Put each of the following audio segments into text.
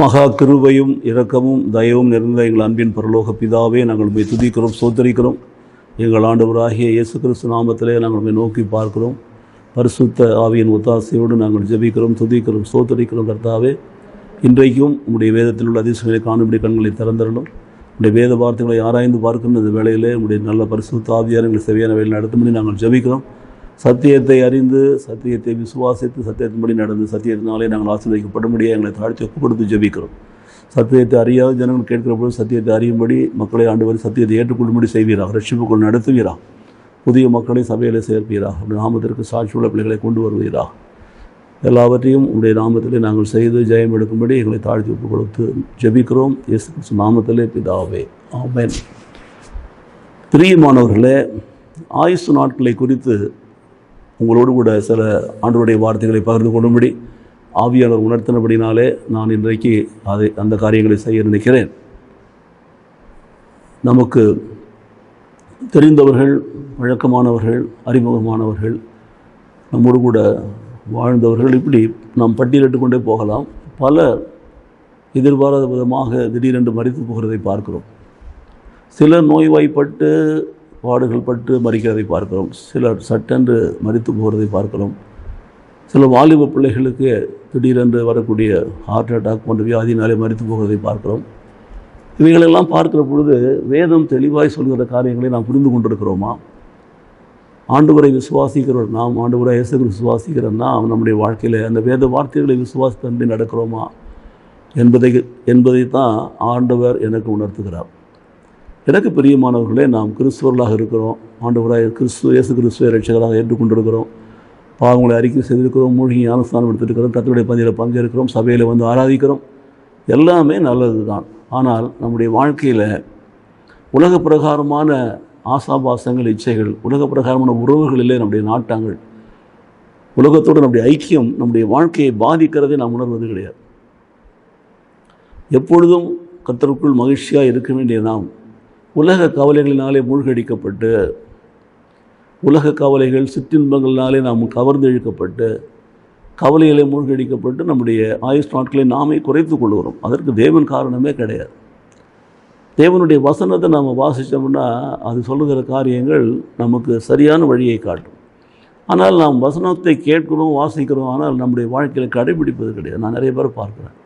மகா கிருபையும் இரக்கமும் தயவும் நிறைந்த எங்கள் அன்பின் பரலோக பிதாவே நாங்கள் உண்மை துதிக்கிறோம் சோதரிக்கிறோம் எங்கள் ஆண்டவராகிய இயேசு கிறிஸ்து நாமத்திலே நாங்கள் உண்மை நோக்கி பார்க்கிறோம். பரிசுத்த ஆவியின் ஒத்தாசையோடு நாங்கள் ஜெபிக்கிறோம் துதிக்கிறோம் சோதரிக்கிறோம் கர்த்தாவே. இன்றைக்கும் உங்களுடைய வேதத்தில் உள்ள அதிசயங்களை காணும்படி கண்களை திறந்திரணும் உடைய வேத வார்த்தைகளை ஆராய்ந்து பார்க்கின்ற இந்த வேளையிலே உடைய நல்ல பரிசுத்த ஆவியார் எங்களை சரியான வேலை நடத்தும்படி நாங்கள் ஜெபிக்கிறோம். சத்தியத்தை அறிந்து சத்தியத்தை விசுவாசித்து சத்தியத்தின்படி நடந்து சத்தியத்தினாலே நாங்கள் ஆசீர்வதிக்கப்படும்படியே எங்களை தாழ்த்தி ஒப்பு கொடுத்து ஜெபிக்கிறோம். சத்தியத்தை அறியாத ஜனங்கள் கேட்கிற பொழுது சத்தியத்தை அறியும்படி மக்களை ஆண்டு வரை சத்தியத்தை ஏற்றுக்கொள்ளும்படி செய்வீராக ரட்சிப்புக்குள் நடத்துவீராக புதிய மக்களை சபையில் சேர்ப்பீராக அப்படி நாமத்திற்கு சாட்சியுள்ள பிள்ளைகளை கொண்டு வருவீராக. எல்லாவற்றையும் உடைய நாமத்திலே நாங்கள் செய்து ஜெயம் எடுக்கும்படி எங்களை தாழ்த்தி ஒப்பு கொடுத்து ஜெபிக்கிறோம். இயேசு கிறிஸ்து நாமத்திலே பிதாவே ஆமேன். பிரியமானவர்களே ஆயுசு நாட்களை குறித்து உங்களோடு கூட சில ஆண்டவருடைய வார்த்தைகளை பகிர்ந்து கொள்ளும்படி ஆவியாளர் உணர்த்தினபடினாலே நான் இன்றைக்கு அதை அந்த காரியங்களை செய்ய நினைக்கிறேன். நமக்கு தெரிந்தவர்கள் வழக்கமானவர்கள் அறிமுகமானவர்கள் நம்மோடு கூட வாழ்ந்தவர்கள் இப்படி நாம் பட்டியலிட்டு கொண்டே போகலாம். பல எதிர்பாராத விதமாக திடீரென்று மறித்து போகிறதை பார்க்கிறோம். சிலர் நோய்வாய்ப்பட்டு பாடுகள் பட்டு மறிக்கிறதை பார்க்கிறோம். சிலர் சட்டென்று மறித்து போகிறதை பார்க்கிறோம். சில வாலிப பிள்ளைகளுக்கு திடீரென்று வரக்கூடிய ஹார்ட் அட்டாக் போன்ற வியாதினாலே மறித்து போகிறதை பார்க்கிறோம். இவைகளெல்லாம் பார்க்கிற பொழுது வேதம் தெளிவாய் சொல்கிற காரியங்களை நாம் புரிந்து கொண்டிருக்கிறோமா? ஆண்டவரை விசுவாசிக்கிற நாம் ஆண்டவரை இயேசு விசுவாசிக்கிற நாம் நம்முடைய வாழ்க்கையில் அந்த வேத வார்த்தைகளை விசுவாசித்தன்படி நடக்கிறோமா? என்பதை என்பதை தான் ஆண்டவர் எனக்கு உணர்த்துகிறார். எனக்கு பிரியமானவர்களே நாம் கிறிஸ்துவர்களாக இருக்கிறோம். ஆண்டவராக கிறிஸ்துவ இயேசு கிறிஸ்துவ ரட்சகராக ஏற்றுக்கொண்டிருக்கிறோம். பாவங்களை அறிக்கை செய்திருக்கிறோம் மூழ்கி ஞானஸ்தானம் எடுத்திருக்கிறோம் கத்தருடைய பந்தியில் பங்கேற்கிறோம் சபையில் வந்து ஆராதிக்கிறோம். எல்லாமே நல்லது தான் ஆனால் நம்முடைய வாழ்க்கையில் உலக பிரகாரமான ஆசாபாசங்கள் இச்சைகள் உலக பிரகாரமான உறவுகளிலே நம்முடைய நாட்டங்கள் உலகத்தோடு நம்முடைய ஐக்கியம் நம்முடைய வாழ்க்கையை பாதிக்கிறதை நாம் உணர்வது கிடையாது. எப்பொழுதும் கத்தருக்குள் மகிழ்ச்சியாக இருக்க வேண்டிய நாம் உலக கவலைகளினாலே மூழ்கடிக்கப்பட்டு உலக கவலைகள் சிற்றின்பங்களினாலே நாம் கவர்ந்து இழுக்கப்பட்டு கவலைகளை மூழ்கடிக்கப்பட்டு நம்முடைய ஆயுஷ் நாட்களை நாமே குறைத்து கொள்கிறோம். அதற்கு தேவன் காரணமே கிடையாது. தேவனுடைய வசனத்தை நாம் வாசித்தோம்னா அது சொல்லுகிற காரியங்கள் நமக்கு சரியான வழியை காட்டும். ஆனால் நாம் வசனத்தை கேட்கிறோம் வாசிக்கிறோம் ஆனால் நம்முடைய வாழ்க்கையில் கடைபிடிப்பது கிடையாது. நான் நிறைய பேர் பார்க்குறேன்.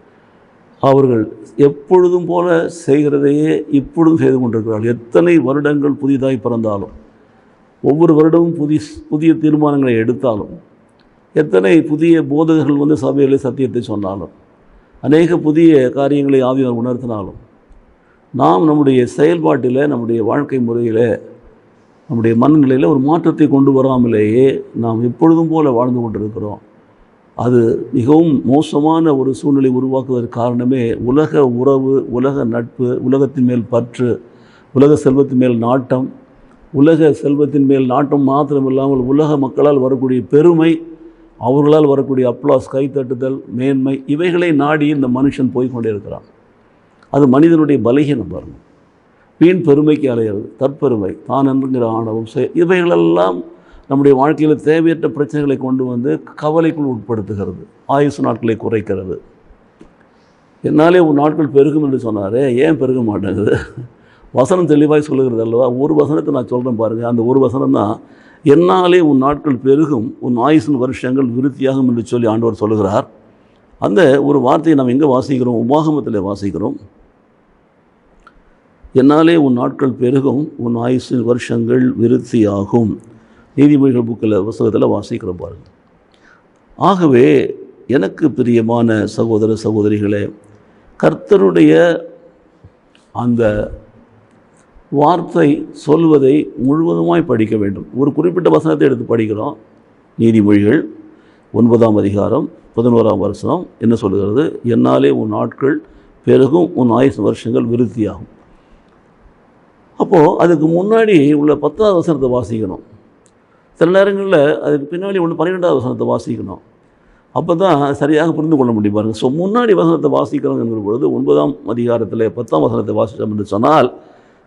அவர்கள் எப்பொழுதும் போல செய்கிறதையே இப்பொழுதும் செய்து கொண்டிருக்கிறார்கள். எத்தனை வருடங்கள் புதிதாய் பிறந்தாலும் ஒவ்வொரு வருடமும் புதிய புதிய தீர்மானங்களை எடுத்தாலும் எத்தனை புதிய போதகர்கள் வந்து சபையில் சத்தியத்தை சொன்னாலும் அநேக புதிய காரியங்களை ஆவியார் உணர்த்தினாலும் நாம் நம்முடைய செயல்பாட்டில் நம்முடைய வாழ்க்கை முறையில் நம்முடைய மனநிலையில் ஒரு மாற்றத்தை கொண்டு வராமலேயே நாம் எப்பொழுதும் போல வாழ்ந்து கொண்டிருக்கிறோம். அது மிகவும் மோசமான ஒரு சூழ்நிலை உருவாக்குவதற்கு காரணமே உலக உறவு உலக நட்பு உலகத்தின் மேல் பற்று உலக செல்வத்தின் மேல் நாட்டம். உலக செல்வத்தின் மேல் நாட்டம் மாத்திரமில்லாமல் உலக மக்களால் வரக்கூடிய பெருமை அவர்களால் வரக்கூடிய அப்ளாஸ் கைத்தட்டுதல் மேன்மை இவைகளை நாடி இந்த மனுஷன் போய்கொண்டே இருக்கிறான். அது மனிதனுடைய பலகீனம் பாருங்கள் வீண் பெருமைக்கு அலையிறது தற்பெருமை தான் என்கிற ஆணவம் இவைகளெல்லாம் நம்முடைய வாழ்க்கையில் தேவையற்ற பிரச்சனைகளை கொண்டு வந்து கவலைக்குள் உட்படுத்துகிறது. ஆயுசு நாட்களை குறைக்கிறது. என்னாலே உன் நாட்கள் பெருகும் என்று சொன்னாரே ஏன் பெருக மாட்டேங்குது? வசனம் தெளிவாய் சொல்லுகிறது அல்லவா? ஒரு வசனத்தை நான் சொல்கிறேன் பாருங்கள் அந்த ஒரு வசனம் தான் என்னாலே உன் நாட்கள் பெருகும் உன் ஆயுசின் வருஷங்கள் விருத்தியாகும் என்று சொல்லி ஆண்டவர் சொல்லுகிறார். அந்த ஒரு வார்த்தையை நாம் எங்கே வாசிக்கிறோம்? உபாகமத்தில் வாசிக்கிறோம். என்னாலே உன் நாட்கள் பெருகும் உன் ஆயுசின் வருஷங்கள் விருத்தியாகும் நீதிமொழிகள் புக்கில் புஸ்தகத்தில் வாசிக்கிறோம் பாருங்கள் ஆகவே எனக்கு பிரியமான சகோதர சகோதரிகளே கர்த்தருடைய அந்த வார்த்தை சொல்வதை முழுவதுமாய் படிக்க வேண்டும். ஒரு குறிப்பிட்ட வசனத்தை எடுத்து படிக்கிறோம். நீதிமொழிகள் ஒன்பதாம் அதிகாரம் பதினோராம் வருஷம் என்ன சொல்லுகிறது என்னாலே உன் நாட்கள் பிறகும் உன் ஆயுசு வருஷங்கள் விருத்தியாகும். அப்போது அதுக்கு முன்னாடி உள்ள பத்தாவது வசனத்தை வாசிக்கணும். சில நேரங்களில் அதுக்கு பின்னாடி ஒன்று பன்னிரெண்டாவது வசனத்தை வாசிக்கணும். அப்போ தான் சரியாக புரிந்து கொள்ள முடியும் பாருங்கள் ஸோ முன்னாடி வசனத்தை வாசிக்கிறோங்கிற பொழுது ஒன்பதாம் அதிகாரத்தில் பத்தாம் வசனத்தை வாசித்தோம் என்று சொன்னால்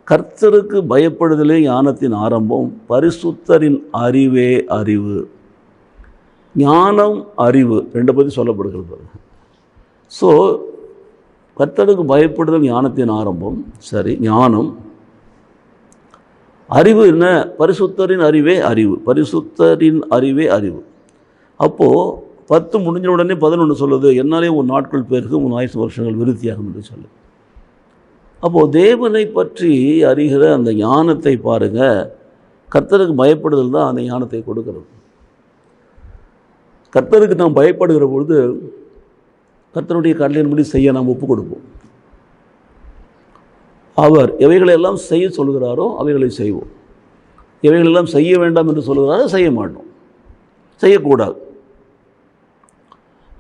கர்த்தருக்கு பயப்படுதலே ஞானத்தின் ஆரம்பம் பரிசுத்தரின் அறிவே அறிவு. ஞானம் அறிவு ரெண்டை பற்றி சொல்லப்படுகிறது ஸோ கர்த்தருக்கு பயப்படுதல் ஞானத்தின் ஆரம்பம் சரி ஞானம் அறிவு என்ன? பரிசுத்தரின் அறிவே அறிவு. பரிசுத்தரின் அறிவே அறிவு. அப்போது பத்து முடிஞ்ச உடனே பதினொன்று சொல்லுது என்னாலே உன் நாட்கள் பேருக்கு உன் ஆயுசு வருஷங்கள் விருத்தியாகும் என்று சொல்லு. அப்போது தேவனை பற்றி அறிகிற அந்த ஞானத்தை பாருங்க. கர்த்தருக்கு பயப்படுதல் தான் அந்த ஞானத்தை கொடுக்கிறது. கர்த்தருக்கு நாம் பயப்படுகிற பொழுது கர்த்தருடைய கடலின்படி செய்ய நாம் ஒப்பு கொடுப்போம். அவர் எவைகளை எல்லாம் செய்ய சொல்கிறாரோ அவைகளை செய்வோம். இவைகளெல்லாம் செய்ய வேண்டாம் என்று சொல்கிறாரோ செய்ய மாட்டோம். செய்யக்கூடாது.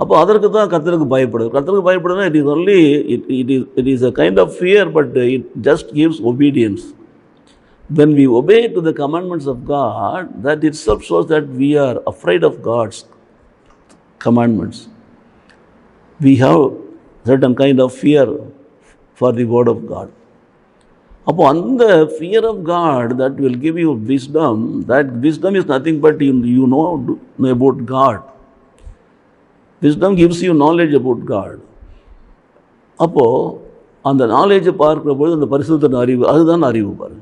அப்போ அதற்கு தான் கர்த்தருக்கு பயப்படுது. கர்த்தருக்கு பயப்படுதுன்னா it is only it it is it is a kind of fear but it just gives obedience when we obey to the commandments of God that it's itself shows that we are afraid of God's commandments we have certain kind of fear for the word of God. அப்போ அந்த fear of God that will give you wisdom that wisdom is nothing but you you know about God wisdom gives you knowledge about God அப்போது அந்த நாலேஜை பார்க்குற பொழுது அந்த பரிசுத்தன அறிவு அதுதான் அறிவு பாருங்க.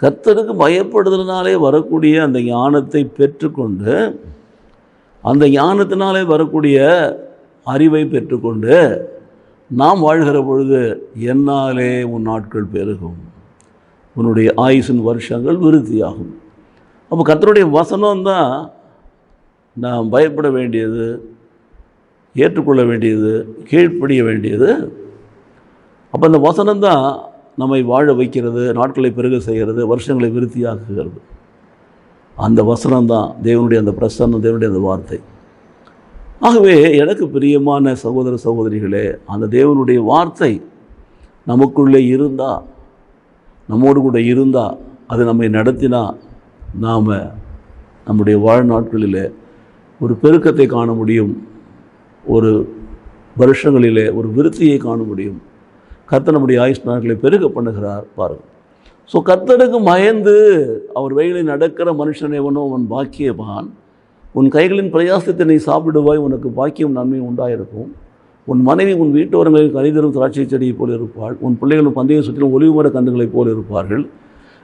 கர்த்தருக்கு பயப்படுதலினாலே வரக்கூடிய அந்த ஞானத்தை பெற்றுக்கொண்டு அந்த ஞானத்தினாலே வரக்கூடிய அறிவை பெற்றுக்கொண்டு நாம் வாழ்கிற பொழுது என்னாலே உன் நாட்கள் பெருகும். உன்னுடைய ஆயுசின் வருஷங்கள் விருத்தியாகும். அப்போ கத்தருடைய வசனம் தான் நாம் பயப்பட வேண்டியது ஏற்றுக்கொள்ள வேண்டியது கீழ்ப்படிய வேண்டியது. அப்போ அந்த வசனம் தான் நம்மை வாழ வைக்கிறது நாட்களை பெருக செய்கிறது வருஷங்களை விருத்தியாக்குகிறது. அந்த வசனம் தான் தேவனுடைய அந்த பிரசன்னம் தேவனுடைய அந்த வார்த்தை. ஆகவே எனக்கு பிரியமான சகோதர சகோதரிகளே அந்த தேவனுடைய வார்த்தை நமக்குள்ளே இருந்தால் நம்மோடு கூட இருந்தால் அது நம்மை நடத்தினா நாம் நம்முடைய வாழ்நாட்களில் ஒரு பெருக்கத்தை காண முடியும் ஒரு வருஷங்களிலே ஒரு விருத்தியை காண முடியும். கர்த்தர் நம்முடைய ஆயுஷ் நாட்களை பெருக பண்ணுகிறார் பாருங்கள். ஸோ கர்த்தருக்கு மயந்து அவர் வழிகளில் நடக்கிற மனுஷன் எவனோ அவன் பாக்கியவான். உன் கைகளின் பிரயாசத்தை நீ சாப்பிடுவாய் உனக்கு பாக்கியம் நன்மை உண்டாயிருக்கும். உன் மனைவி உன் வீட்டோரங்களில் கனிதரும் திராட்சை செடியைப் போல இருப்பாள். உன் பிள்ளைகளும் பந்தய சுற்றிலும் ஒளிவு மர கன்றுகளைப் போல இருப்பார்கள்.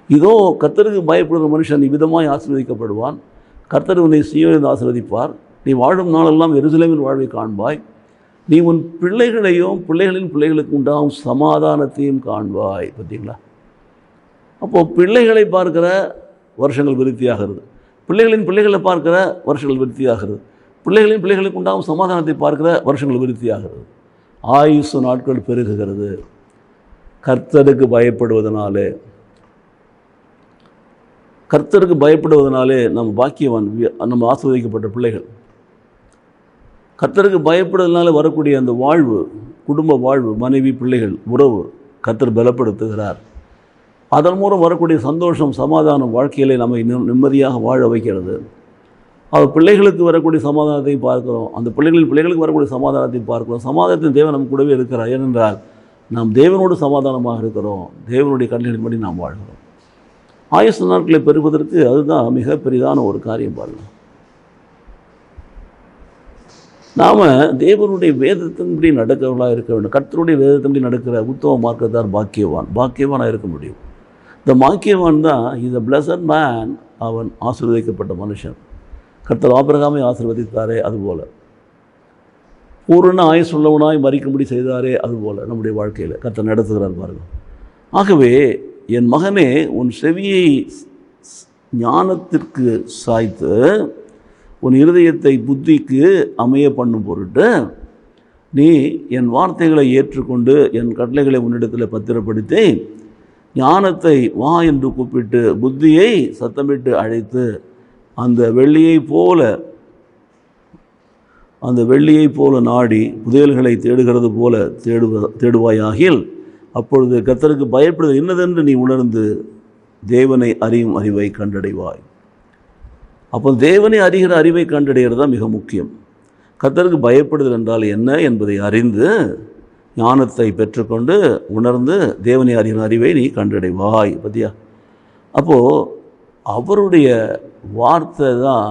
இதோ கர்த்தருக்கு பயப்படுகிற மனுஷன் இவ்விதமாய் ஆசீர்வதிக்கப்படுவான். கர்த்தர் உன்னை சீயோனில் ஆசீர்வதிப்பார். நீ வாழும் நாளெல்லாம் எருசலேமின் வாழ்வை காண்பாய். நீ உன் பிள்ளைகளையும் பிள்ளைகளின் பிள்ளைகளுக்கு உண்டாகும் சமாதானத்தையும் காண்பாய். பார்த்தீங்களா? அப்போது பிள்ளைகளை பார்க்கிற வருஷங்கள் விருத்தியாகிறது. பிள்ளைகளின் பிள்ளைகளை பார்க்கிற வருஷங்கள் விருத்தியாகிறது. பிள்ளைகளின் பிள்ளைகளுக்கு உண்டாகும் சமாதானத்தை பார்க்கிற வருஷங்கள் விருத்தியாகிறது. ஆயுசு நாட்கள் பெருகுகிறது. கர்த்தருக்கு பயப்படுவதனாலே கர்த்தருக்கு பயப்படுவதனாலே நம்ம பாக்கியவான் நம்ம ஆசிர்வதிக்கப்பட்ட பிள்ளைகள். கர்த்தருக்கு பயப்படுவதனால வரக்கூடிய அந்த வாழ்வு குடும்ப வாழ்வு மனைவி பிள்ளைகள் உறவு கர்த்தர் பலப்படுத்துகிறார். அதன் மூலம் வரக்கூடிய சந்தோஷம் சமாதானம் வாழ்க்கையிலே நம்மை நிம்மதியாக வாழ வைக்கிறது. அவர் பிள்ளைகளுக்கு வரக்கூடிய சமாதானத்தை பார்க்கிறோம். அந்த பிள்ளைகளின் பிள்ளைகளுக்கு வரக்கூடிய சமாதானத்தை பார்க்கிறோம். சமாதானத்தின் தேவன் நம்ம கூடவே இருக்கிறார். ஏனென்றால் நாம் தேவனோடு சமாதானமாக இருக்கிறோம். தேவனுடைய கட்டளையின்படி நாம் வாழ்கிறோம். ஆயுச நாட்களை பெறுவதற்கு அதுதான் மிக பெரிதான ஒரு காரியம் பாருங்கள் நாம் தேவனுடைய வேதத்தின்படி நடக்கிறவர்களாக இருக்க வேண்டும். கர்த்தருடைய வேதத்தின்படி நடக்கிற உத்தம மார்க்கத்தார் பாக்கியவான். பாக்கியவானாக இருக்க முடியும். இந்த மாக்கியவான் தான் இந்த பிளஸட் மேன் அவன் ஆசீர்வதிக்கப்பட்ட மனுஷன். கர்த்தர் ஆபிரகாமை ஆசீர்வதித்தாரே அதுபோல் பூரண ஆயுசுள்ளவனாய் மறிக்கும்படி செய்தாரே அதுபோல் நம்முடைய வாழ்க்கையில். கர்த்தர் நடத்துகிறார் பாருங்கள் ஆகவே என் மகனே உன் செவியை ஞானத்திற்கு சாய்த்து உன் இருதயத்தை புத்திக்கு அமைய பண்ணும் பொருட்டு நீ என் வார்த்தைகளை ஏற்றுக்கொண்டு என் கட்டளைகளை உன்னிடத்தில் பத்திரப்படுத்தி ஞானத்தை வா என்று கூப்பிட்டு புத்தியை சத்தமிட்டு அழைத்து அந்த வெள்ளியைப் போல அந்த வெள்ளியைப் போல நாடி புதையல்களை தேடுகிறது போல தேடுவ தேடுவாயாகில் அப்பொழுது கத்தருக்கு பயப்படுவது என்னதென்று நீ உணர்ந்து தேவனை அறியும் அறிவை கண்டடைவாய். அப்போ தேவனை அறிகிற அறிவை கண்டடைகிறது தான் மிக முக்கியம். கத்தருக்கு பயப்படுதல் என்றால் என்ன என்பதை அறிந்து ஞானத்தை பெற்றுக்கொண்டு உணர்ந்து தேவனை அறிகிற அறிவை நீ கண்டடைவாய் பத்தியா? அப்போது அவருடைய வார்த்தை தான்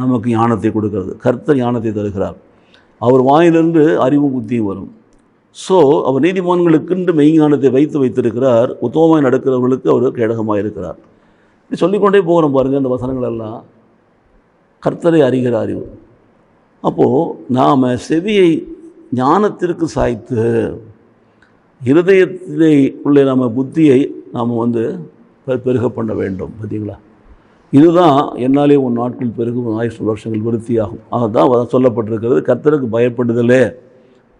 நமக்கு ஞானத்தை கொடுக்கறது. கர்த்தர் ஞானத்தை தருகிறார். அவர் வாயிலிருந்து அறிவும் புத்தியும் வரும். ஸோ அவர் நீதிமான்களுக்கென்று மெய்ஞானத்தை வைத்து வைத்திருக்கிறார். உத்தமமாக நடக்கிறவர்களுக்கு அவர் கேடகமாக இருக்கிறார். இப்படி சொல்லிக்கொண்டே போகிறோம் பாருங்கள் அந்த வசனங்கள் எல்லாம் கர்த்தரை அறிகிற அறிவு. அப்போது நாம் செவியை ஞானத்திற்கு சாய்த்து இருதயத்திலே உள்ள நம்ம புத்தியை நாம் வந்து பெ- பெருக பண்ண வேண்டும் பார்த்தீங்களா? இதுதான் என்னாலே உன் நாட்கள் பெருகும் ஆயுஷ் வருஷங்கள் விருத்தியாகும். அதுதான் சொல்லப்பட்டிருக்கிறது. கர்த்தருக்கு பயப்படுதலே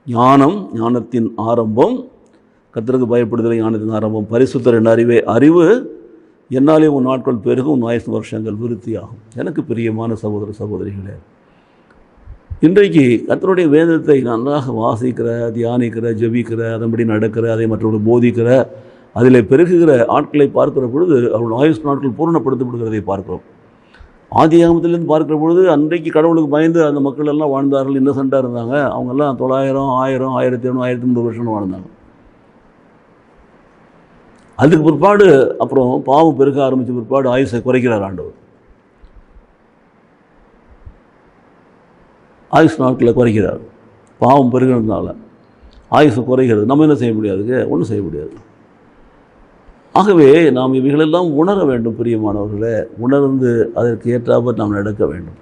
ஞானம் ஞானத்தின் ஆரம்பம். கர்த்தருக்கு பயப்படுதலே ஞானத்தின் ஆரம்பம். பரிசுத்தரின் அறிவே அறிவு என்னாலே உன் நாட்கள் பெருகும் உன் ஆயுஷ் வருஷங்கள் விருத்தியாகும். எனக்கு பிரியமான சகோதர சகோதரிகளே இன்றைக்கு கத்தருடைய வேதத்தை நன்றாக வாசிக்கிற தியானிக்கிற ஜபிக்கிற அதன்படி நடக்கிற அதை மற்றவர்கள் போதிக்கிற அதில் பெருகுகிற ஆட்களை பார்க்கிற பொழுது அவர்கள் ஆயுஷ் நாட்கள் பூரணப்படுத்தப்படுகிறதை பார்க்கிறோம். ஆதி ஆகமத்திலேருந்து பார்க்கிற பொழுது அன்றைக்கு கடவுளுக்கு பயந்து அந்த மக்கள் எல்லாம் வாழ்ந்தார்கள் இன்னசென்ட்டாக இருந்தாங்க. அவங்கெல்லாம் தொள்ளாயிரம் ஆயிரம் ஆயிரத்தி ஐநூறு ஆயிரத்தி முந்நூறு வருஷம் வாழ்ந்தாங்க. அதுக்கு பிற்பாடு அப்புறம் பாவம் பெருக ஆரம்பித்த பிற்பாடு ஆயுசை குறைக்கிறார் ஆண்டவர். ஆயுஷ் நாட்களை குறைக்கிறார். பாவம் பெருகிறதுனால ஆயுசு குறைகிறது. நம்ம என்ன செய்ய முடியாதுங்க ஒன்றும் செய்ய முடியாது. ஆகவே நாம் இவைகளெல்லாம் உணர வேண்டும் பிரியமானவர்களே. உணர்ந்து அதற்கு ஏற்றாமல் நாம் நடக்க வேண்டும்.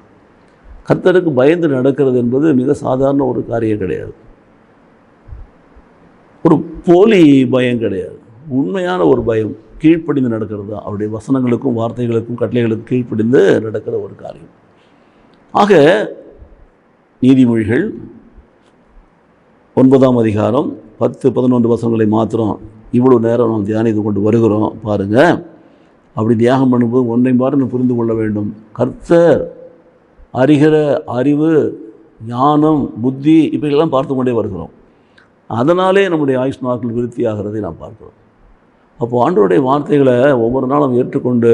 கர்த்தருக்கு பயந்து நடக்கிறது என்பது மிக சாதாரண ஒரு காரியம் கிடையாது. ஒரு போலி பயம் கிடையாது. உண்மையான ஒரு பயம் கீழ்ப்படிந்து நடக்கிறது? தான் அவருடைய வசனங்களுக்கும் வார்த்தைகளுக்கும் கட்டளைகளுக்கும் கீழ்ப்படிந்து நடக்கிற ஒரு காரியம். ஆக நீதிமொழிகள் ஒன்பதாம் அதிகாரம் பத்து பதினொன்று வசனங்களை மாத்திரம் இவ்வளோ நேரம் நாம் தியானித்து கொண்டு வருகிறோம். பாருங்கள் அப்படி தியாகம் பண்ணும்போது ஒன்றை பாரு புரிந்து கொள்ள வேண்டும். கர்த்தர் அறிகிற அறிவு ஞானம் புத்தி இப்படியெல்லாம் பார்த்து கொண்டே வருகிறோம். அதனாலே நம்முடைய ஆயுஷ் நாட்கள் விருத்தி ஆகிறதை நாம் பார்க்கிறோம். அப்போது ஆண்டோடைய வார்த்தைகளை ஒவ்வொரு நாளும் ஏற்றுக்கொண்டு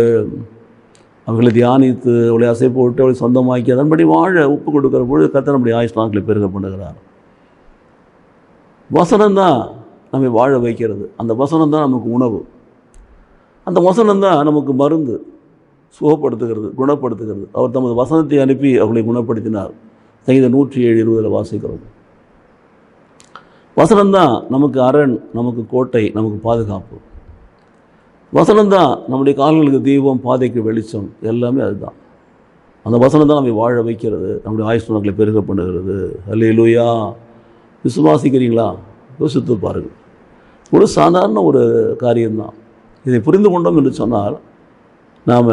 அவர்களை தியானித்து அவளை அசை போட்டு அவளை சொந்தமாக்கி அதன்படி வாழ ஒப்பு கொடுக்கிற பொழுது கர்த்தர் நம்முடைய ஆயுஷ் நாட்களை பெருக பண்ணுகிறார் வசனம்தான் நம்மை வாழ வைக்கிறது. அந்த வசனம் தான் நமக்கு உணவு. அந்த வசனம் தான் நமக்கு மருந்து சுகப்படுத்துகிறது குணப்படுத்துகிறது. அவர் தமது வசனத்தை அனுப்பி அவர்களை குணப்படுத்தினார். சங்கீத நூற்றி ஏழு இருபதில் வாசிக்கிறோம். வசனம்தான் நமக்கு அரண் நமக்கு கோட்டை நமக்கு பாதுகாப்பு. வசனம் தான் நம்முடைய கால்களுக்கு தீபம் பாதைக்கு வெளிச்சம் எல்லாமே அதுதான். அந்த வசனம் தான் நம்மை வாழ வைக்கிறது நம்முடைய ஆயுஷ் நாட்களை பெருக பண்ணுகிறது. அல்லேலூயா விசுவாசிக்கிறீங்களா? யோசித்து பாருங்கள் ஒரு சாதாரண ஒரு காரியம்தான். இதை புரிந்து கொண்டோம் என்று சொன்னால் நாம்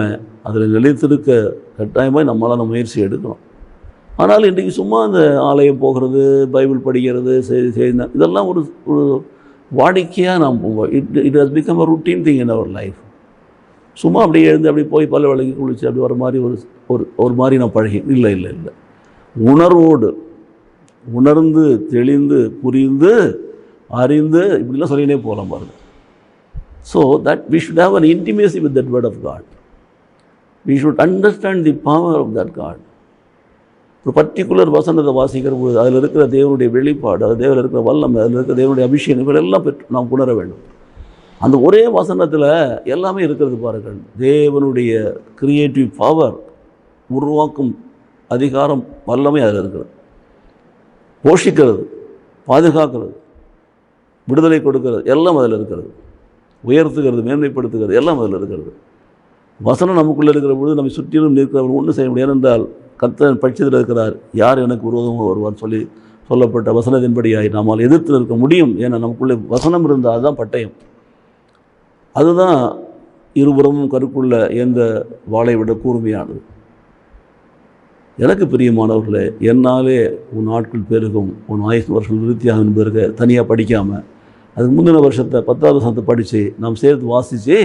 அதில் நிலைத்திருக்க கட்டாயமாக நம்மளால் முயற்சி எடுக்கணும் ஆனால் இன்றைக்கு சும்மா இந்த ஆலயம் போகிறது பைபிள் படிக்கிறது செய்தி செய்தி இதெல்லாம் ஒரு ஒரு வாடிக்கையாக நாம் போவோம் it it has become a routine thing in our life சும்மா அப்படியே எழுந்து அப்படி போய் பல்ல விளக்கி குளிச்சு அப்படி வர மாதிரி ஒரு ஒரு ஒரு மாதிரி நான் பழகி இல்லை இல்லை இல்லை. உணர்வோடு உணர்ந்து தெளிந்து புரிந்து அறிந்து இப்படிலாம் சொல்லினே போகலாம் பாருங்க. So that we should have an intimacy with that word of God we should understand the power of that God ஒரு பர்டிகுலர் வசனத்தை வாசிக்கிற போது அதில் இருக்கிற தேவனுடைய வெளிப்பாடு அது தேவனில் இருக்கிற வல்லமை அதில் இருக்கிற தேவனுடைய அபிஷேகம் இவரெல்லாம் பெற்று நாம் உணர வேண்டும். அந்த ஒரே வசனத்தில் எல்லாமே இருக்கிறது பாருங்கள். தேவனுடைய கிரியேட்டிவ் பவர் உருவாக்கும் அதிகாரம் வல்லமை அதில் இருக்கிறது. போஷிக்கிறது பாதுகாக்கிறது விடுதலை கொடுக்கிறது எல்லாம் அதில் இருக்கிறது. உயர்த்துகிறது மேன்மைப்படுத்துகிறது எல்லாம் அதில் இருக்கிறது. வசனம் நமக்குள்ளே இருக்கிற பொழுது நம்மை சுற்றிலும் இருக்கிறவர்கள் ஒன்றும் செய்ய முடியாது. என்றால் கத்தன் பட்சத்தில் இருக்கிறார். யார் எனக்கு விரோதமாக வருவார் சொல்லி சொல்லப்பட்ட வசனத்தின்படியாய் நம்மால் எதிர்த்து நிற்க முடியும் ஏன்னா நமக்குள்ளே வசனம் இருந்தால் அதுதான் பட்டயம். அதுதான் இருபுறமும் கருக்குள்ள எந்த வாளை விட கூர்மையானது. எனக்கு பிரியமானவர்களே என்னாலே உன் ஆட்கள் பெருகும். உன் ஆயுசு வருஷம் விருத்தியாகும் என்பதற்கு தனியாக படிக்காமல் அதுக்கு முந்தின வருஷத்தை பத்தாவது வருஷத்தை படித்து நாம் சேர்த்து வாசித்து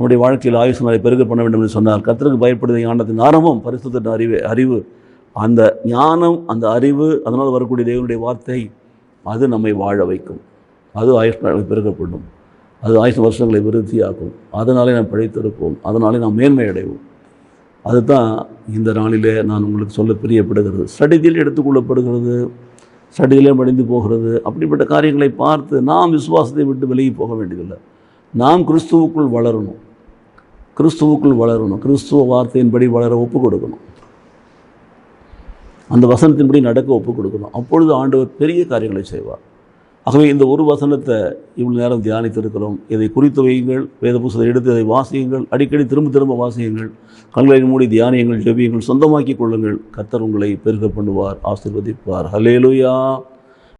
நம்முடைய வாழ்க்கையில் ஆயுசு நாளை பெருக பண்ண வேண்டும் என்று சொன்னார் கத்தருக்கு பயப்படுத ஞானத்தின் ஆரம்பம் பரிசுத்தின் அறிவு அறிவு. அந்த ஞானம் அந்த அறிவு அதனால் வரக்கூடிய தேவனுடைய வார்த்தை அது நம்மை வாழ வைக்கும். அது ஆயுஷ் நாளை பெருகப்படும். அது ஆயுஷ் வருஷங்களை விருத்தியாக்கும். அதனாலே நாம் பிழைத்திருப்போம். அதனாலே நாம் மேன்மை அடைவோம். அதுதான் இந்த நாளிலே நான் உங்களுக்கு சொல்ல பிரியப்படுகிறது. சடிதில் எடுத்துக்கொள்ளப்படுகிறது சடிதிலே மடிந்து போகிறது. அப்படிப்பட்ட காரியங்களை பார்த்து நாம் விசுவாசத்தை விட்டு விலகி போக வேண்டியதில்லை. நாம் கிறிஸ்துவுக்குள் வளரணும். கிறிஸ்துவுக்குள் வளரணும். கிறிஸ்துவ வார்த்தையின்படி வளர ஒப்பு கொடுக்கணும் அந்த வசனத்தின்படி நடக்க ஒப்பு கொடுக்கணும் அப்பொழுது ஆண்டவர் பெரிய காரியங்களை செய்வார். ஆகவே இந்த ஒரு வசனத்தை இவ்வளோ நேரம் தியானித்திருக்கிறோம். இதை குறித்து வையுங்கள். வேத புஸ்தத்தை எடுத்து இதை வாசியுங்கள். அடிக்கடி திரும்ப திரும்ப வாசியுங்கள். கண்களை மூடி தியானியங்கள் ஜெபியுங்கள் சொந்தமாக்கிக் கொள்ளுங்கள். கத்தர் உங்களை பெருக பண்ணுவார் ஆசீர்வதிப்பார். ஹலேலுயா